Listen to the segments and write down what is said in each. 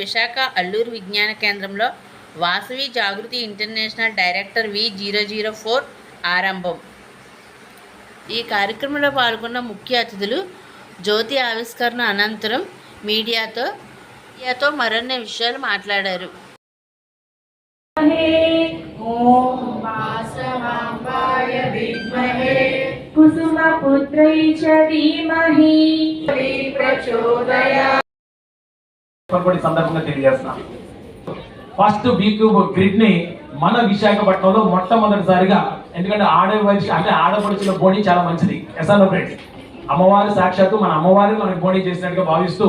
విశాఖ అల్లూరు విజ్ఞాన కేంద్రంలో Vasavi Jagruthi international director V zero zero four ఆరంభం. ఈ కార్యక్రమంలో పాల్గొన్న ముఖ్య అతిథులు జ్యోతి ఆవిష్కరణ అనంతరం మీడియాతో మీడియాతో మరిన్ని విషయాలు మాట్లాడారు. కుసుమ పుత్రై చ ధీమహి ప్రచోదయా. పడిపోయి సందర్భంగా తెలియజేస్తున్నాను ఫస్ట్ బీక్యూబ్ గ్రిడ్ని మన విశాఖపట్నంలో మొట్టమొదటిసారిగా ఎందుకంటే ఆడవచ్చు అంటే ఆడపడుచుల బోని చాలా మంచిది. ఎసాలోబ్రేట్ అమ్మవారి సాక్షాత్తు మన అమ్మవారి మనకు బోని చేసినట్టుగా భావిస్తూ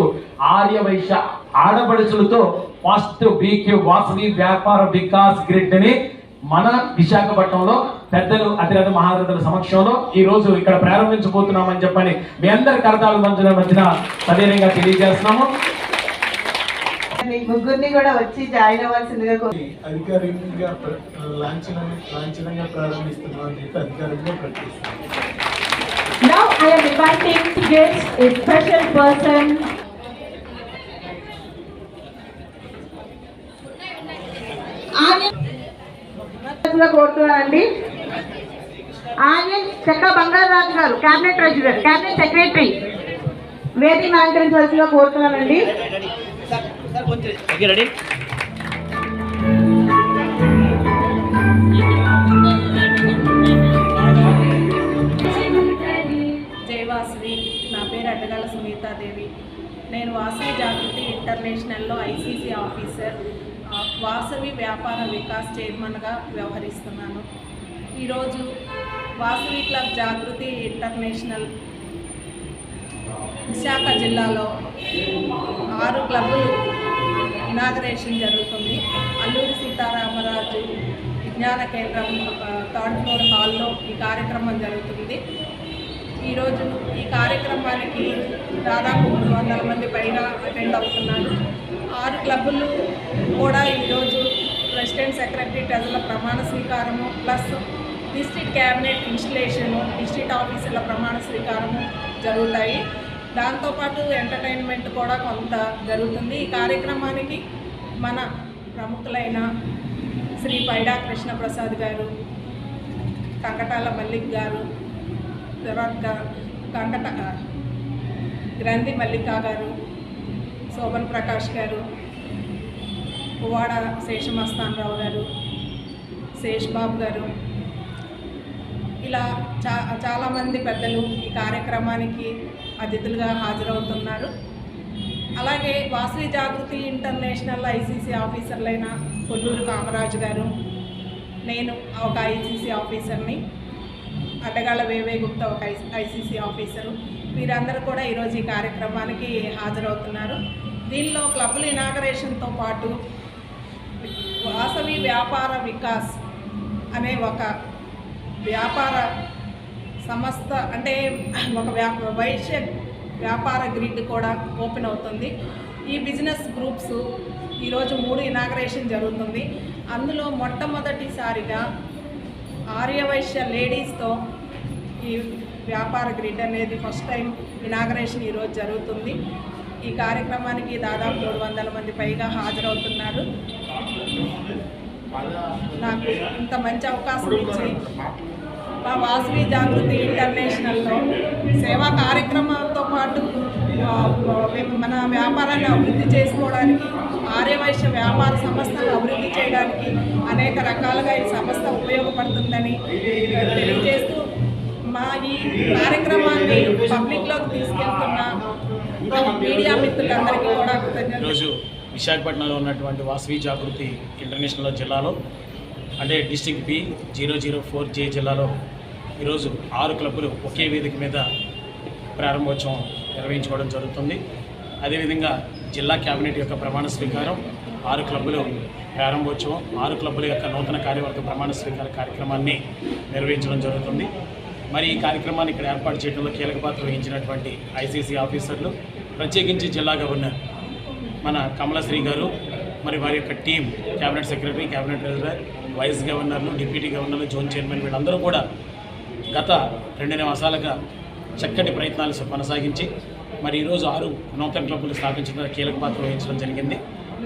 ఆర్య వైశ్య ఆడపడుచులతో ఫస్ట్ బీక్యూ వాసవి వ్యాపార వికాస్ గ్రిడ్ని మన విశాఖపట్నంలో పెద్దలు అతిరథ మహారథుల సమక్షంలో ఈ రోజు ఇక్కడ ప్రారంభించబోతున్నామని చెప్పని మీ అందరి కరతాలు మంచిన మధ్యన సదీరంగా తెలియజేస్తున్నాము. ముగ్గురిని కూడా వచ్చి జాయిన్ అవ్వాల్సిందిగా కోరు- అధికారికంగా ప్ర- లాంఛనం లాంఛనంగా ప్రారంభిస్తున్నాం అని చెప్పి అధికారికంగా ప్రకటిస్తున్నాం. Now I am inviting to get a special person. గా కోరుతున్నానండి చెక్క బంగారాజు గారు క్యాబినెట్ ట్రెజరర్ క్యాబినెట్ సెక్రటరీ వేదిక అలంకరించవలసిగా కోరుతున్నానండి జై వాసవి నా పేరు అడ్డగల సునీతాదేవి. నేను వాసవి జాగృతి ఇంటర్నేషనల్లో ఐసీసీ ఆఫీసర్ వాసవి వ్యాపార వికాస్ చైర్మన్గా వ్యవహరిస్తున్నాను. ఈరోజు వాసవి క్లబ్ జాగృతి ఇంటర్నేషనల్ విశాఖ జిల్లాలో ఆరు క్లబ్లు ఇనాగరేషన్ జరుగుతుంది. అల్లూరి సీతారామరాజు విజ్ఞాన కేంద్రం థర్డ్ ఫ్లోర్ హాల్లో ఈ కార్యక్రమం జరుగుతుంది. ఈరోజు ఈ కార్యక్రమానికి దాదాపు మూడు వందల మంది పైగా అటెండ్ అవుతున్నారు. ఆరు క్లబ్బులు కూడా ఈరోజు ప్రెసిడెంట్ సెక్రటరీ ట్రెజర్ల ప్రమాణ స్వీకారము plus district cabinet installation district ఆఫీసుల ప్రమాణ స్వీకారము జరుగుతాయి. దాంతోపాటు ఎంటర్టైన్మెంట్ కూడా కొంత జరుగుతుంది. ఈ కార్యక్రమానికి మన ప్రముఖులైన శ్రీ పైడా కృష్ణప్రసాద్ గారు కంకటాల మల్లిక్ గారు తర్వాత కంకట గ్రంథి మల్లికా గారు శోభన్ ప్రకాష్ గారు పువ్వాడ శేషమస్తానరావు గారు శేష్ బాబు గారు. ఇలా చా చాలామంది పెద్దలు ఈ కార్యక్రమానికి అతిథులుగా హాజరవుతున్నారు. అలాగే వాసవి జాగృతి ఇంటర్నేషనల్ ఐసీసీ ఆఫీసర్లైన కొల్లూరు కామరాజు గారు నేను ఒక ఐసీసీ ఆఫీసర్ని అడ్డగాళ్ళ వేవే గుప్తా ఒక ఐసీసీ ఆఫీసరు. వీరందరూ కూడా ఈరోజు ఈ కార్యక్రమానికి హాజరవుతున్నారు. దీనిలో క్లబ్ల ఇనాగరేషన్తో పాటు వాసవి వ్యాపార వికాస్ అనే ఒక వ్యాపార సమస్త అంటే ఒక వ్యా వైశ్య వ్యాపార గ్రిడ్ కూడా ఓపెన్ అవుతుంది. ఈ బిజినెస్ గ్రూప్స్ ఈరోజు మూడు ఇనాగరేషన్ జరుగుతుంది. అందులో మొట్టమొదటిసారిగా ఆర్యవైశ్య లేడీస్తో ఈ వ్యాపార గ్రిడ్ అనేది ఫస్ట్ టైం ఇనాగరేషన్ ఈరోజు జరుగుతుంది. ఈ కార్యక్రమానికి దాదాపు మూడు వందల మంది పైగా హాజరవుతున్నారు. నాకు ఇంత మంచి అవకాశం ఇచ్చి మా వాసవి జాగృతి ఇంటర్నేషనల్లో సేవా కార్యక్రమాలతో పాటు మన వ్యాపారాన్ని అభివృద్ధి చేసుకోవడానికి ఆర్యవైశ్య వ్యాపార సంస్థను అభివృద్ధి చేయడానికి అనేక రకాలుగా ఈ సంస్థ ఉపయోగపడుతుందని తెలియజేస్తూ మా ఈ కార్యక్రమాన్ని పబ్లిక్లోకి తీసుకెళ్తున్న మీడియా మిత్రులందరికీ కూడా కృతజ్ఞతలు విశాఖపట్నంలో ఉన్నటువంటి వాసవి జాగృతి ఇంటర్నేషనల్ జిల్లాలో అంటే district B zero zero four J జిల్లాలో ఈరోజు ఆరు క్లబ్బులు ఒకే వేదిక మీద ప్రారంభోత్సవం నిర్వహించుకోవడం జరుగుతుంది. అదేవిధంగా జిల్లా కేబినెట్ యొక్క ప్రమాణ స్వీకారం ఆరు క్లబ్బులు ప్రారంభోత్సవం ఆరు క్లబ్బుల యొక్క నూతన కార్యవర్గ ప్రమాణ స్వీకార కార్యక్రమాన్ని నిర్వహించడం జరుగుతుంది. మరి ఈ కార్యక్రమాన్ని ఇక్కడ ఏర్పాటు చేయడంలో కీలక పాత్ర వహించినటువంటి ఐసీసీ ఆఫీసర్లు ప్రత్యేకించి జిల్లా గవర్నర్ మన కమలశ్రీ గారు మరి వారి యొక్క team cabinet secretary cabinet treasurer vice గవర్నర్లు డిప్యూటీ గవర్నర్లు జోన్ చైర్మన్ వీళ్ళందరూ కూడా గత రెండు మాసాలుగా చక్కటి ప్రయత్నాలు కొనసాగించి మరి ఈరోజు ఆరు నూతన క్లబ్బులు స్థాపించడం కీలక పాత్ర వహించడం జరిగింది.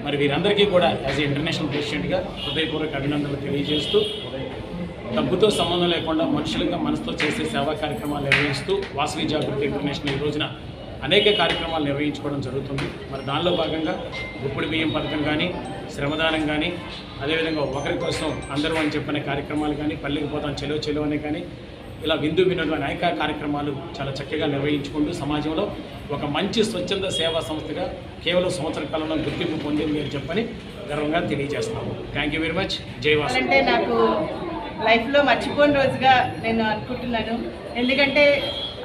మరి వీరందరికీ కూడా యాజ్ ఏ ఇంటర్నేషనల్ ప్రెసిడెంట్గా హృదయపూర్వక అభినందనలు తెలియజేస్తూ డబ్బుతో సంబంధం లేకుండా మనుషులుగా మనసుతో చేసే సేవా కార్యక్రమాలు నిర్వహిస్తూ వాసవి జాగృతి ఇంటర్నేషనల్ ఈ రోజున అనేక కార్యక్రమాలు నిర్వహించుకోవడం జరుగుతుంది. మరి దానిలో భాగంగా గుప్పుడు బియ్యం పథకం కానీ శ్రమదానం కానీ అదేవిధంగా ఒకరి కోసం అందరూ అని చెప్పిన కార్యక్రమాలు కానీ పల్లెకి పోతాం చెలో చెలో అనే కానీ ఇలా విందు వినోదం అనేక కార్యక్రమాలు చాలా చక్కగా నిర్వహించుకుంటూ సమాజంలో ఒక మంచి స్వచ్ఛంద సేవా సంస్థగా కేవలం సంవత్సర కాలంలో గుర్తింపు పొందింది అని చెప్పని గర్వంగా తెలియజేస్తున్నాము. థ్యాంక్ యూ వెరీ మచ్ జైవాస్ అంటే నాకు లైఫ్లో మర్చిపోని రోజుగా నేను అనుకుంటున్నాను. ఎందుకంటే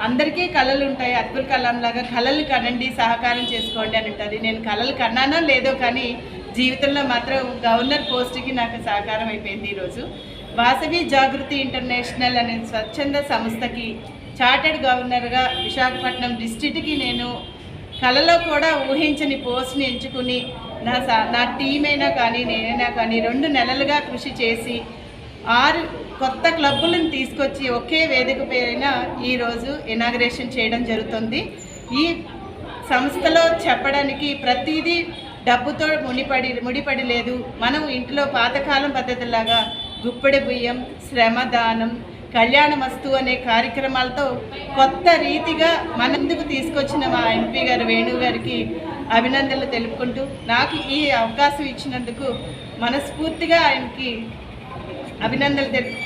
అందరికీ కళలు ఉంటాయి. అబ్దుల్ కలాం లాగా కళలు కనండి సహకారం చేసుకోండి అని ఉంటుంది నేను కళలు కన్నానో లేదో కానీ జీవితంలో మాత్రం గవర్నర్ పోస్ట్కి నాకు సహకారం అయిపోయింది ఈరోజు. వాసవి జాగృతి ఇంటర్నేషనల్ అనే స్వచ్ఛంద సంస్థకి చార్టెడ్ గవర్నర్గా విశాఖపట్నం డిస్టిక్కి నేను కళలో కూడా ఊహించని పోస్ట్ని ఎంచుకుని నా సా నా టీం అయినా కానీ నేనైనా కానీ రెండు నెలలుగా కృషి చేసి ఆరు కొత్త క్లబ్బులను తీసుకొచ్చి ఒకే వేదిక పేరైన ఈరోజు ఇనాగ్రేషన్ చేయడం జరుగుతుంది. ఈ సంస్థలో చెప్పడానికి ప్రతిదీ డబ్బుతో ముడిపడి ముడిపడి లేదు మనం ఇంట్లో పాతకాలం పద్ధతిలాగా గుప్పెడి బియ్యం శ్రమదానం కళ్యాణమస్తు అనే కార్యక్రమాలతో కొత్త రీతిగా మనందుకు తీసుకొచ్చిన మా ఎంపీ గారు వేణు గారికి అభినందనలు తెలుపుకుంటూ నాకు ఈ అవకాశం ఇచ్చినందుకు మనస్ఫూర్తిగా ఆయనకి అభినందనలు తెలుపు